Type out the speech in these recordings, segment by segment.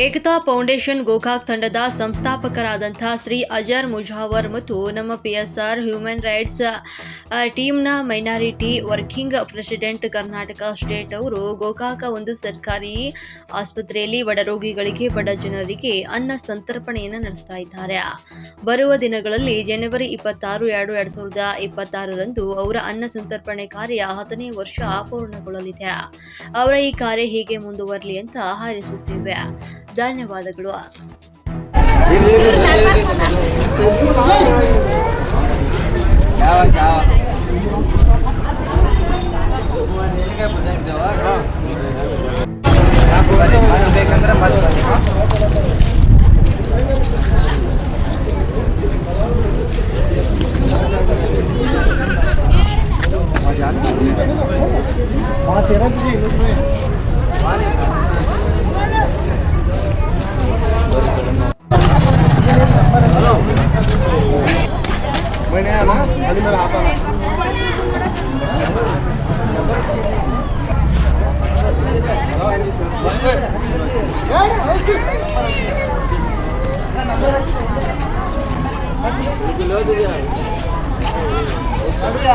ಏಕತಾ ಫೌಂಡೇಶನ್ ಗೋಕಾಕ್ ತಂಡದ ಸಂಸ್ಥಾಪಕರಾದಂಥ ಶ್ರೀ ಅಜರ್ ಮುಜಾವರ್ ಮತ್ತು ನಮ್ಮ P S R human rights ಟೀಮ್ನ minority working president Karnataka state ಅವರು ಗೋಕಾಕ ಒಂದು ಸರ್ಕಾರಿ ಆಸ್ಪತ್ರೆಯಲ್ಲಿ ಬಡ ರೋಗಿಗಳಿಗೆ, ಬಡ ಜನರಿಗೆ ಅನ್ನ ಸಂತರ್ಪಣೆಯನ್ನು ನಡೆಸ್ತಾ ಇದ್ದಾರೆ. ಬರುವ ದಿನಗಳಲ್ಲಿ ಜನವರಿ ಇಪ್ಪತ್ತಾರು, ಎರಡು ಎರಡು ಸಾವಿರದ ಇಪ್ಪತ್ತಾರರಂದು ಅವರ ಅನ್ನ ಸಂತರ್ಪಣೆ ಕಾರ್ಯ ಹತ್ತನೇ ವರ್ಷ ಪೂರ್ಣಗೊಳ್ಳಲಿದೆ. ಅವರ ಈ ಕಾರ್ಯ ಹೀಗೆ ಮುಂದುವರಲಿ ಅಂತ ಹಾರೈಸುತ್ತೇವೆ. ಧನ್ಯವಾದಗಳು. ಬೇಕಂದ್ರೆ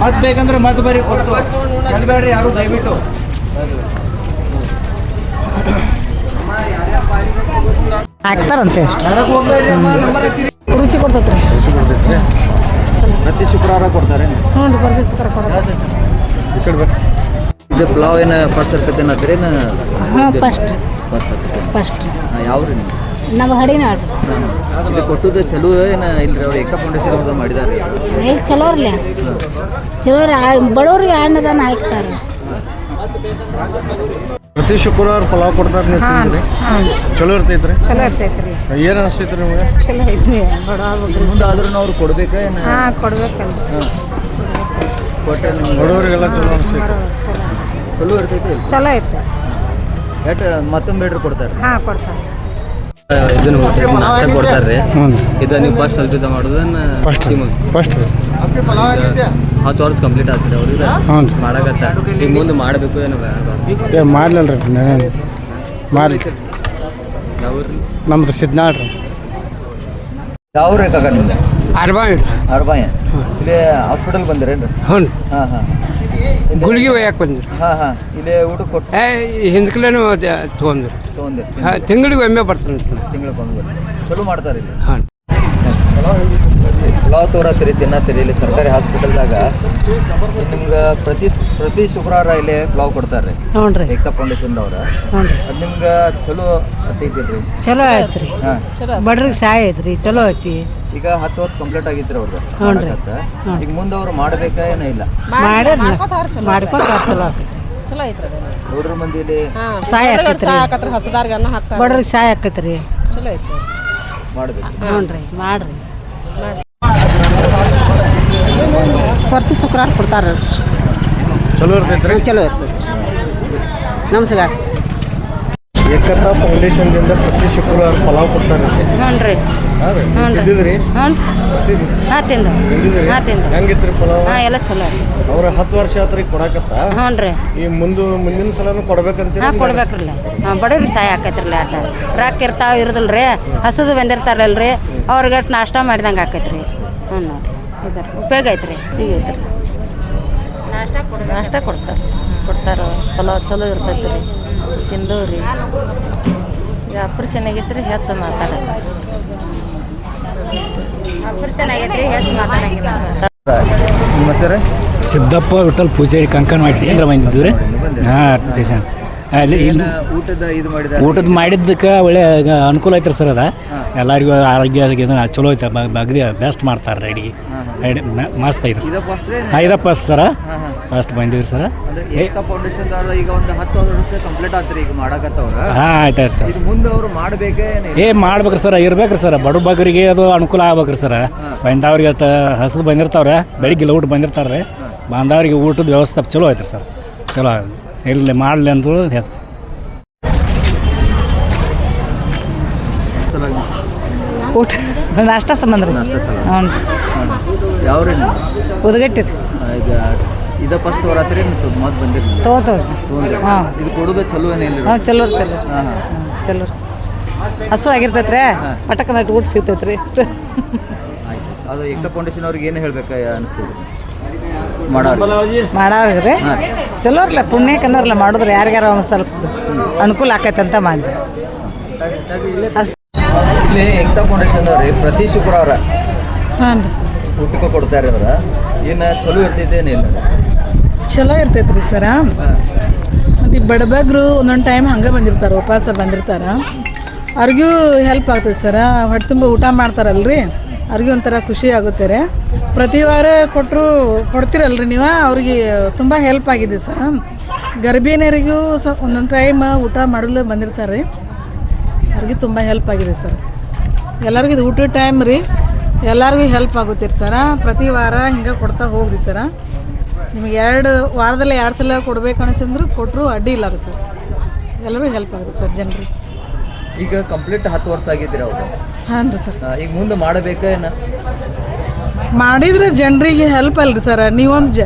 ಮತ್ತೆ ಬೇಕಂದ್ರೆ ಮತ್ತೆ ಬರೀ ಕೊಡ್ತು ಕಲ್ಬೇಡ್ರಿ ಯಾರು ದಯವಿಟ್ಟು. ಹಾಕ್ತಾರಂತೆ ರುಚಿ ಕೊಡ್ತೈತ್ರಿ. ಪ್ರತಿ ಶುಕ್ರವಾರ ಕೊಡ್ತಾರೆ ಹ್ಞೂ ಕೊಡ್ತಾರೆ ಈ ಕಡೆ ಬರ್ರಿ ಇದು ಪಲಾವ್ ಏನು ಫಸ್ಟ್ ಸರ್ಕತ್ತೆ ಏನಾದ್ರೇನು ಹಾಂ ಫಸ್ಟ್ ಫಸ್ಟ್ ಫಸ್ಟ್ ಯಾವ ರೀ ನಮ್ಮ ಹಡಿನ ಆಡ್ರಿ ಇದು ಕೊಟ್ಟದ್ದು ಚಲೋ ಏನು ಇಲ್ರಿ ಅವ್ರು ಏಕ ಫೌಂಡೇಶನ್ ಮಾಡಿದಾರೆ? ಚಲೋ ರೀ ಚಲೋ ರೀ ಬಡವ್ರಿಗೆ ಅನ್ನದಾನ ಹಾಕ್ತಾರೆ. ಪ್ರತಿ ಶುಕ್ರವಾರ ಪಲಾವ್ ಕೊಡ್ತಾರೆ ನೀವು ತಿಂದ್ರಿ? ಹಾಂ. ಚಲೋ ಇರ್ತೈತ್ರಿ? ಚಲೋ ಇರ್ತೈತೆ ರೀ ಏನು ಅನಿಸ್ತೈತ್ರಿ ನಿಮಗೆ? ಚಲೋ ಐತ್ರಿ ಬಡ ಮುಂದಾದ್ರೂ ಅವ್ರು ಕೊಡ್ಬೇಕಾ ಏನು? ಹಾ ಕೊಡ್ಬೇಕಲ್ಲ ನಿಮ್ಗೆ ಬಡವರಿಗೆಲ್ಲ ಚಲೋ ಅನಿಸ್ತೈತಿ ಚಲೋ ಚಲೋ ಇರ್ತೈತಿ ಚಲೋ ಐತೆ ಎಟ್ ಮತ್ತೊಮ್ಮೆ ಬೇಡ್ರಿ ಕೊಡ್ತಾರೆ? ಹಾ ಕೊಡ್ತಾರೆ. ಇದನ್ನ ನಾಷ್ಟ ಕೊಡ್ತಾರೆ ಹ್ಞೂ. ಇದು ನೀವು ಫಸ್ಟ್ ಸ್ವಲ್ಪ ಮಾಡೋದನ್ನ ಫಸ್ಟ್ ಫಸ್ಟ್ ಹತ್ತು ವರ್ಷ ಕಂಪ್ಲೀಟ್ ಆಗ್ತದೆ ಅವ್ರಿಗೆ ಹ್ಞೂ. ರೀ ಮಾಡಕತ್ತ. ಈಗ ಮುಂದೆ ಮಾಡಬೇಕು ಏನೋ ಏ ಮಾಡ್ಲಲ್ರಿ ರೀ ನಾನೇನು ಮಾಡಿ ನಮ್ದು ಸಿದ್ನಾಳ್ ರೀ. ಯಾವ ರೀ ಕಾಕ ಅರ್ಬಾಯ್. ಅರ್ಬಾಯ ಇಲ್ಲಿ ಹಾಸ್ಪಿಟಲ್ ಬಂದಿರೇನು ಹ್ಞೂ. ಹಾಂ ಹಾಂ. ಗುಳಿಗೆ ಒಯ್ಯಕ್ಕೆ ಬಂದ್ರು. ಹಾಂ ಹಾಂ. ಇಲ್ಲೇ ಊಟ ಕೊಟ್ಟು ಏ ತೊಗೊಂಡ್ರು ತೊಗೊಂಡ್ರಿ. ತೊಗೊಂಡಿರಿ. ಹಾಂ ತಿಂಗಳಿಗೆ ಒಮ್ಮೆ ಬರ್ತಾನೆ ತಿಂಗಳಿಗೆ ಬಂದು ಚಲೋ ಮಾಡ್ತಾರೆ ಇಲ್ಲಿ. ಹಾಂ. ಪಲಾವ್ ತೋರತ್ರಿ ತಿನ್ನತ್ತೀರಿ ಇಲ್ಲಿ ಸರ್ಕಾರಿ ಹಾಸ್ಪಿಟಲ್ದಾಗ ನಿಮ್ಗೆ ಪ್ರತಿ ಪ್ರತಿ ಶುಕ್ರವಾರ ಇಲ್ಲಿ ಪಲಾವ್ ಕೊಡ್ತಾರೆ ಹ್ಞೂ ರೀ. ಏಕತಾ ಫೌಂಡೇಶನ್ದವ್ರ ಹ್ಞೂ ರೀ. ಅದು ನಿಮ್ಗೆ ಚಲೋ ಐತಿ ಚಲೋ ಐತ್ರಿ ಹಾಂ. ಬಡ್ರಿಗೆ ಸಹಾಯ ಐತ್ರಿ ಚಲೋ ಐತಿ ಈಗ ಹತ್ತು ವರ್ಷ ಕಂಪ್ಲೀಟ್ ಆಗಿದ್ರು ಅವ್ರದ್ದು ರೀ. ಮಾಡಕತ್ತ. ಈಗ ಮುಂದೆ ಅವ್ರು ಮಾಡ್ಬೇಕಾ ಏನೋ ಇಲ್ಲ. ಚಲೋ ನೋಡ್ರಿ ಮಂದಿ ಇಲ್ಲಿ ಸಹಾಯ ಆಕತ್ರಿ. ಬಡ್ರಿಗೆ ಸಹಾಯ ಆಕತ್ರಿ. ಮಾಡಬೇಕು. ಹ್ಞೂ ರೀ ಮಾಡ್ರಿ. ಪ್ರತಿ ಶುಕ್ರವಾರ ಕೊಡ್ತಾರೆ. ಚಲೋ ಇರ್ತೈತ್ರಿ. ಚಲೋ ಇರ್ತೈತ್ರಿ. ನಮಸ್ಕಾರ. ಏಕತಾ ಫೌಂಡೇಶನ್ದಿಂದ ಪ್ರತಿ ಶುಕ್ರವಾರ ಪಲಾವ್ ಕೊಡ್ತಾರೆ. ಹ್ಞೂ ರೀ. ರೀ. ಹ್ಞೂ ರೀ. ತಿಂದಿದ್ರಿ ಹ್ಞೂ ಹಾಂ ತಿಂದು. ತಿಂದಿದ್ರಿ ಹಾಂ ತಿಂದು. ಹೆಂಗಿತ್ರಿ ಪಲಾವ್? ಹಾಂ ಎಲ್ಲ ಚಲೋ ಐತಿ ಅವ್ರ ಹತ್ತು ವರ್ಷ ಆತ್ರಿ ಕೊಡಕತ್ತ? ಹ್ಞೂ ರೀ. ಈ ಮುಂದೆ ಮುಂದಿನ ಸಲನು ಕೊಡ್ಬೇಕಂತ ಹಾಂ ಕೊಡ್ಬೇಕ್ರಲ್ಲ ಹಾಂ ಬಡವ್ರಿಗೆ ಸಹಾಯ ಆಕೈತ್ರಲ್ಲ ಆಟ. ರಾಕ್ ಇರ್ತಾವ ಇರೋದಿಲ್ಲ ರೀ. ಹಸದು ಬಂದಿರ್ತಾರಲ್ಲ ರೀ. ಅವ್ರಿಗೆ ನಾಷ್ಟ ಮಾಡಿದಂಗೆ ಆಕೈತ್ರಿ. ಹ್ಞೂ ನೋಡಿರಿ ಇದರ ಉಪಯೋಗ ಐತ್ರಿ. ಈಗ ಐತ್ರಿ. ನಾಷ್ಟ ಕೊಡ ನಾಷ್ಟ ಕೊಡ್ತಾರೆ. ಕೊಡ್ತಾರೆ? ಪಲಾವ್ ಚಲೋ ಇರ್ತೈತೆ ರೀ ತಿಂದು ರೀ ಈಗ ಆಪ್ರೇಷನ್ ಆಗೈತೆ ರೀ ಹೆಚ್ಚು ಮಾತಾಡೋದು. ಆಪ್ರೇಷನ್ ಆಗೈತೆ ರೀ ಹೆಚ್ಚು ಮಾತಾಡಂಗಿಲ್ಲ. ನಿಮ್ಮ ಹೆಸರು? ಸಿದ್ದಪ್ಪ ವಿಠಲ್ ಪೂಜಾರಿ ಕಂಕಣ ಮಾಡಿ ಅಂದ್ರೆ ಬಂದಿದ್ದು ರೀ. ಹಾಂ ಪೇಷಂಟ್ ಅಲ್ಲಿ ಇಲ್ಲಿ ಊಟದ ಇದು ಮಾಡಿದ? ಊಟದ ಮಾಡಿದ್ದಕ್ಕೆ ಒಳ್ಳೆ ಅನುಕೂಲ ಐತ್ರಿ ಸರ್ ಅದ. ಎಲ್ಲರಿಗೂ ಆರೋಗ್ಯ ಚಲೋ ಐತೆ ಬಗ್ದಿ ಬೆಸ್ಟ್ ಮಾಡ್ತಾರೆ ಅಡಿಗೆ. ಅಡಿ ಮಸ್ತ್ ಐತ್ರಿ ಸರ್. ಇದ ಫಸ್ಟ್ ಸರ. ಫಸ್ಟ್ ಬಂದಿವ್ರಿ ಸರ್. ಈಗ ಒಂದು ಹತ್ತು ವರ್ಷ ಕಂಪ್ಲೀಟ್ ಆತ್ರಿ ಈಗ ಮಾಡಕತ್ತವ್ರ. ಹಾಂ ಆಯ್ತು ಸರ್. ಮುಂದೆ ಅವರು ಮಾಡಬೇಕೇ ಏ ಮಾಡ್ಬೇಕ್ರಿ ಸರ್ ಇರ್ಬೇಕ್ರಿ ಸರ್. ಬಡ ಬಗ್ಗರಿಗೆ ಅದು ಅನುಕೂಲ ಆಗ್ಬೇಕ್ರಿ ಸರ್. ಬಂದವ್ರಿಗೆ ಅಷ್ಟ ಹಸಿದು ಬಂದಿರ್ತಾವ್ರೆ. ಬೆಳಿಗ್ಗೆ ಊಟ ಬಂದಿರ್ತಾರೆ ಬಂದವ್ರಿಗೆ ಊಟದ ವ್ಯವಸ್ಥೆ ಚಲೋ ಐತ್ರಿ ಸರ್. ಚಲೋ ಇಲ್ಲಿ ಮಾಡಲಿ ಅಂತ ಹೇಳ್ತೀವಿ ಊಟ. ನಾಷ್ಟ ಸಂಬಂಧ ರೀ. ಹ್ಞೂ ಯಾವ್ರಿ ಉದಗಟ್ಟಿ ರೀ. ಇದ ಫಸ್ಟ್ ವರಾತ್ರಿ ಸ್ವಲ್ಪ ಮಾತು ಬಂದಿರಲಿಲ್ಲ ತೋತೋ ಹಾಂ. ಇದು ಕೊಡೋದು ಚಲೋ ಏನಿಲ್ಲ ಹಾಂ ಚಲೋ ರೀ ಚಲೋ ಹಾಂ ಚಲೋ ರೀ. ಹಸು ಆಗಿರ್ತೈತೆ ರೀ ಪಟಕ ನಟ್ಟು ಊಟ ಸಿಗ್ತೈತೆ ರೀ ಆಯ್ತು. ಅದು ಏಕತಾ ಫೌಂಡೇಶನ್ ಅವ್ರಿಗೆ ಏನು ಹೇಳ್ಬೇಕು ಅನಿಸ್ತದೆ ಮಾಡಾವ್ರಿ. ರೀ ಚಲೋ ಅಲ್ಲ ಪುಣ್ಯ ಕನ್ನರ್ಲ ಮಾಡಿದ್ರೆ ಯಾರಿಗಾರ ಒಂದು ಸ್ವಲ್ಪ ಅನುಕೂಲ ಆಕೈತೆ ಅಂತ ಮಾಡಿದೆ ಅಸ್ ಇಲ್ಲಿ ಏಕತಾ ಫೌಂಡೇಶನ್ ಅವ್ರಿ ಪ್ರತಿ ಶುಕ್ರವಾರ ಹಾಂ ರೀ. ಊಟಕ್ಕೆ ಕೊಡ್ತಾರೆ ಅವ್ರ. ಏನು ಚಲೋ ಇರ್ತೈತ್ರಿ ಚಲೋ ಇರ್ತೈತೆ ರೀ ಸರ ಮತ್ತು ಈ ಬಡಬಗ್ರು ಒಂದೊಂದು ಟೈಮ್ ಹಂಗೆ ಬಂದಿರ್ತಾರೆ ಉಪವಾಸ ಬಂದಿರ್ತಾರೆ. ಅವ್ರಿಗೂ ಹೆಲ್ಪ್ ಆಗ್ತದೆ ಸರ. ಹೊಟ್ಟೆ ತುಂಬ ಊಟ ಮಾಡ್ತಾರಲ್ರಿ. ಅವ್ರಿಗೂ ಒಂಥರ ಖುಷಿ ಆಗುತ್ತೆ ರೀ. ಪ್ರತಿ ವಾರ ಕೊಟ್ಟರು ಕೊಡ್ತೀರಲ್ರಿ ನೀವು? ಅವ್ರಿಗೆ ತುಂಬ ಹೆಲ್ಪ್ ಆಗಿದೆ ಸರ್ ಗರ್ಭಿಣಿಯರಿಗೂ ಸ ಒಂದೊಂದು ಟೈಮ್ ಊಟ ಮಾಡಲು ಬಂದಿರ್ತಾರೆ. ರೀ ಅವ್ರಿಗೆ ತುಂಬ ಹೆಲ್ಪ್ ಆಗಿದೆ ಸರ್ ಎಲ್ಲರಿಗೂ ಇದು ಊಟದ ಟೈಮ್ ರೀ. ಎಲ್ಲರಿಗೂ ಹೆಲ್ಪ್ ಆಗುತ್ತೆ ರೀ ಸರ ಪ್ರತಿ ವಾರ ಹಿಂಗೆ ಕೊಡ್ತಾ ಹೋಗ್ರಿ ಸರ ನಿಮಗೆ ಎರಡು ವಾರದಲ್ಲಿ ಎರಡು ಸಲ ಕೊಡ್ಬೇಕು ಅನಿಸ್ತಂದ್ರೆ ಕೊಟ್ಟರು ಅಡ್ಡಿ ಇಲ್ಲ ರೀ ಸರ್ ಎಲ್ಲರೂ ಹೆಲ್ಪ್ ಆಗುತ್ತೆ ಸರ್ ಜನರಿಗೆ. ಈಗ ಕಂಪ್ಲೀಟ್ ಹತ್ತು ವರ್ಷ ಆಗಿದ್ದೀರಿ ಅವರು? ಹಾಂ ರೀ ಸರ್ ಈಗ ಮುಂದೆ ಮಾಡಬೇಕಾ ಏನು? ಮಾಡಿದ್ರೆ ಜನರಿಗೆ ಹೆಲ್ಪ್ ಅಲ್ರಿ ಸರ್ ನೀವೊಂದು ಜ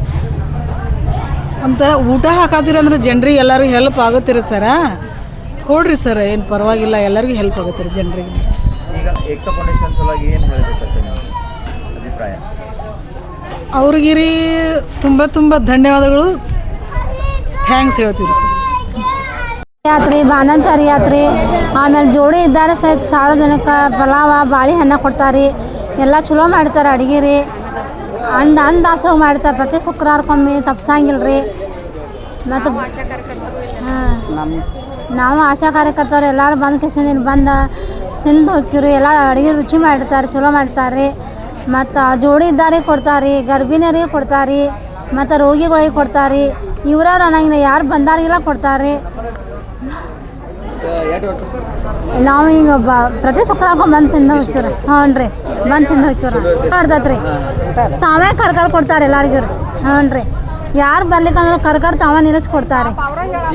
ಒಂಥರ ಊಟ ಹಾಕಾತೀರ ಅಂದ್ರೆ ಜನರಿಗೆ ಎಲ್ಲರಿಗೂ ಹೆಲ್ಪ್ ಆಗುತ್ತೆ ರೀ ಸರ ಕೊಡ್ರಿ ಸರ್ ಏನು ಪರವಾಗಿಲ್ಲ ಎಲ್ಲರಿಗೂ ಹೆಲ್ಪ್ ಆಗುತ್ತೆ ರೀ ಜನರಿಗೆ. ಈಗ ಏಕತಾ ಫೌಂಡೇಶನ್ ಸಲುವಾಗಿ ಏನು ಹೇಳಬೇಕಂತ ನೀವು ಅಭಿಪ್ರಾಯ? ಅವ್ರಿಗೆ ರೀ ತುಂಬ ತುಂಬ ಧನ್ಯವಾದಗಳು. ಥ್ಯಾಂಕ್ಸ್ ಹೇಳ್ತೀವಿ ರೀ ಸರ್ ಯಾತ್ರಿ ಬಾನಂತರಿ ಯಾತ್ರಿ ಆಮೇಲೆ ಜೋಡಿ ಇದ್ದಾರೆ ಸಹಿತ ಸಾರ್ವಜನಿಕ ಪಲಾವ ಬಾಳೆಹಣ್ಣು ಕೊಡ್ತಾರೆ. ಎಲ್ಲ ಚಲೋ ಮಾಡ್ತಾರೆ ಅಡುಗೆ ರೀ. ಅಂದ ಅಂದಾಸೋಗಿ ಮಾಡ್ತಾರೆ ಪ್ರತಿ ಶುಕ್ರವಾರಕ್ಕೊಮ್ಮೆ ತಪ್ಸಂಗಿಲ್ಲ ರೀ ಮತ್ತು ಹಾಂ. ನಾವು ಆಶಾ ಕಾರ್ಯಕರ್ತರು ಎಲ್ಲರೂ ಬಂದು ಕಿಸಿನ ಬಂದ ತಿಂದು ಹೋಗ್ತೀವಿ ಎಲ್ಲ ಅಡುಗೆ ರುಚಿ ಮಾಡ್ತಾರೆ ಚಲೋ ಮಾಡ್ತಾರೆ ರೀ. ಮತ್ತು ಜೋಡಿ ಇದ್ದಾರೆ ಕೊಡ್ತಾರೆ ರೀ ಗರ್ಭಿಣಿಯರಿಗೆ ಕೊಡ್ತಾರೆ ಮತ್ತು ರೋಗಿಗಳಿಗೆ ಕೊಡ್ತಾರೆ ಇವ್ರವ್ರು ಅನ್ನಂಗಿಲ್ಲ ಯಾರು ಬಂದಾರಿಗೆಲ್ಲ ಕೊಡ್ತಾರೆ ರೀ. ನಾವು ಈಗ ಬ ಪ್ರತಿ ಶುಕ್ರವಾರ ಬಂದು ತಿಂದ ಹೋಗ್ತೀವ್ರಿ. ಹ್ಞೂ ರೀ ಬಂದು ತಿಂದು ಹೋಗ್ತೀವ್ರಿ. ಬರ್ತೈತೆ ರೀ ತಾವೇ ಕರ್ಕರ್ ಕೊಡ್ತಾರೆ ಎಲ್ಲರಿಗೂ ರೀ. ಹ್ಞೂ ರೀ ಯಾರು ಬರ್ಲಿಕ್ಕಂದ್ರೆ ಕರ್ಕರ್ ತಾವೇ ನಿಲ್ಲಿಸಿ ಕೊಡ್ತಾರೆ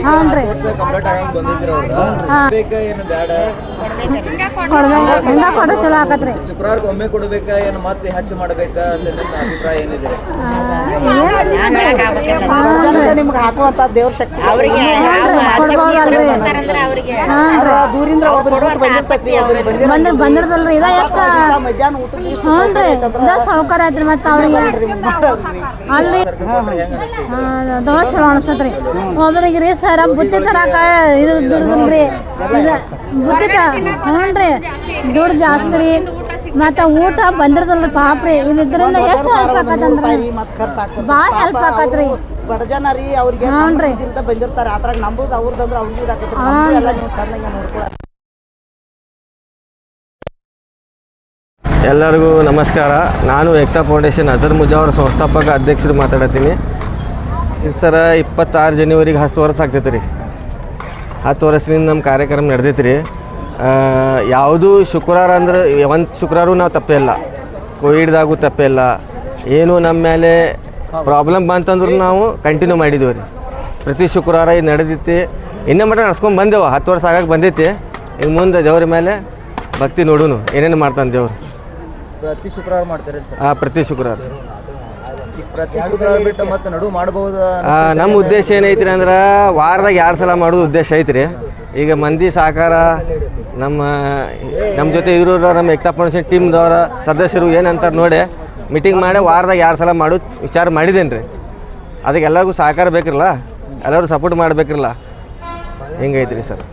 ಹ್ಞೂ. ರೀ ಕಂಪ್ಲೀಟ್ ಆಗಂಗೆ ಬಂದಿದ್ರಿ ಅವ್ರು ಹಾಂ ಏನು ಬೇಡ ಕೊಡ್ಬೇಕು. ಹಿಂಗ ಕೊಡ್ರೆ ಚಲೋ ಆಕತ್ರಿ. ಶುಕ್ರವಾರ ಒಮ್ಮೆ ಕೊಡಬೇಕಾ ಏನು ಮತ್ತೆ ಹೆಚ್ಚು ಮಾಡಬೇಕಾ ಅಂತ ನಿಮ್ಮ ಅಭಿಪ್ರಾಯ ಏನಿದೆ? ನಿಮ್ಗೆ ಹಾಕುವಂತ ದೇವ್ರ ಶಕ್ತಿ. ಅವರಿಗೆ ಕೊಡ್ಬೋದಲ್ರಿ. ದೂರಿಂದ ಬಂದ್ರ ಬಂದಿರ್ತೈತಿ ಒಬ್ಬರು ಬಂದ್ರೆ ಬಂದಿರ್ತಲ್ರಿ ಇದ ಎಷ್ಟು ಮಧ್ಯಾಹ್ನ ಊಟದ ಹ್ಞೂ ರೀ ಇದ ಸೌಕರ್ಯ ಐತ್ರಿ ಮತ್ತು ಅವ್ರಿಗೆ ಅಲ್ಲಿ ದೊಡ್ಡ ಚಲೋ ಅನ್ಸತ್ರಿ ಒಬ್ರಿಗೆ ರೀ ಸರ ಬುತ್ತಿ ತರಾಕ ಇದು ದುಡ್ರಿ ಇದು ಬುತ್ತಿ ಹ್ಞೂನ್ರಿ ಹ್ಞೂ ರೀ. ದುಡ್ಡು ಜಾಸ್ತಿ ರೀ. ಮತ್ತು ಊಟ ಬಂದಿರದಲ್ರಿ ಪಾಪ ರೀ ಇದರಿಂದ ಎಷ್ಟು ಹೆಲ್ಪ್ ಆಕತ್ತಂದ್ರಿ ಭಾಳ ಹೆಲ್ಪ್ ಆಕತ್ರಿ. ಬಡ ಜನ ರೀ. ಅವ್ರಿಗೆ ಬಂದಿರ್ತಾರೆ. ಅದ್ರಾಗ ನಂಬುದು ಅವ್ರದ್ದು ಅವ್ರಿಗೆ ಇದಾಕತ್ರಿ ನಮ್ದು ಎಲ್ಲ ನೀವು ಚೆನ್ನಾಗಿ ನೋಡ್ಕೊಳ. ಎಲ್ಲರಿಗೂ ನಮಸ್ಕಾರ. ನಾನು ಏಕ್ತಾ ಫೌಂಡೇಶನ್ ಅಜರ್ ಮುಜಾವರ್ ಸಂಸ್ಥಾಪಕ ಅಧ್ಯಕ್ಷರು ಮಾತಾಡತ್ತೀನಿ. ಇದು ಸರ ಇಪ್ಪತ್ತಾರು ಜನವರಿಗೆ ಹತ್ತು ವರ್ಷ ಆಗ್ತೈತೆ ರೀ. ಹತ್ತು ವರ್ಷದಿಂದ ನಮ್ಮ ಕಾರ್ಯಕ್ರಮ ನಡೆದೈತೆ ರೀ ಯಾವುದು ಶುಕ್ರವಾರ ಅಂದ್ರೆ ಒಂದು ಶುಕ್ರವಾರ ನಾವು ತಪ್ಪೇ ಇಲ್ಲ. ಕೋವಿಡ್ದಾಗೂ ತಪ್ಪೇ ಇಲ್ಲ. ಏನು ನಮ್ಮ ಮೇಲೆ ಪ್ರಾಬ್ಲಮ್ ಬಂತಂದ್ರೆ ನಾವು ಕಂಟಿನ್ಯೂ ಮಾಡಿದ್ದೀವಿ ರೀ. ಪ್ರತಿ ಶುಕ್ರವಾರ ಇದು ನಡೆದಿತ್ತು ಇನ್ನೂ ಮಟ್ಟ ನಡ್ಸ್ಕೊಂಡು ಬಂದೆವು. ಹತ್ತು ವರ್ಷ ಆಗಕ್ಕೆ ಬಂದೈತಿ. ಈಗ ಮುಂದೆ ದೇವ್ರ ಮೇಲೆ ಭಕ್ತಿ ನೋಡೋನು. ಏನೇನು ಮಾಡ್ತಾನೆ ದೇವ್ರು? ಪ್ರತಿ ಶುಕ್ರವಾರ ಮಾಡ್ತಾರೆ ಹಾಂ ಪ್ರತಿ ಶುಕ್ರವಾರ. ನಮ್ಮ ಉದ್ದೇಶ ಏನೈತ್ರಿ ಅಂದ್ರೆ ವಾರದಾಗ ಎರಡು ಸಲ ಮಾಡೋದು ಉದ್ದೇಶ ಐತ್ರಿ. ಈಗ ಮಂದಿ ಸಾಕಾರ ನಮ್ಮ ನಮ್ಮ ಜೊತೆ ಇರೋರ ನಮ್ಮ ಏಕ್ತಾ ಫೌಂಡೇಶನ್ ಟೀಮ್ದವರ ಸದಸ್ಯರು ಏನಂತಾರೆ ನೋಡಿ. ಮೀಟಿಂಗ್ ಮಾಡಿ ವಾರದಾಗ ಎರಡು ಸಲ ಮಾಡು, ವಿಚಾರ ಮಾಡಿದ್ದೇನೆ ರೀ ಅದಕ್ಕೆ ಎಲ್ಲರಿಗೂ ಸಹಕಾರ ಬೇಕಿರಲ್ಲ? ಎಲ್ಲರೂ ಸಪೋರ್ಟ್ ಮಾಡಬೇಕಿರಲ್ಲ? ಹೆಂಗೈತ್ರಿ ಸರ್?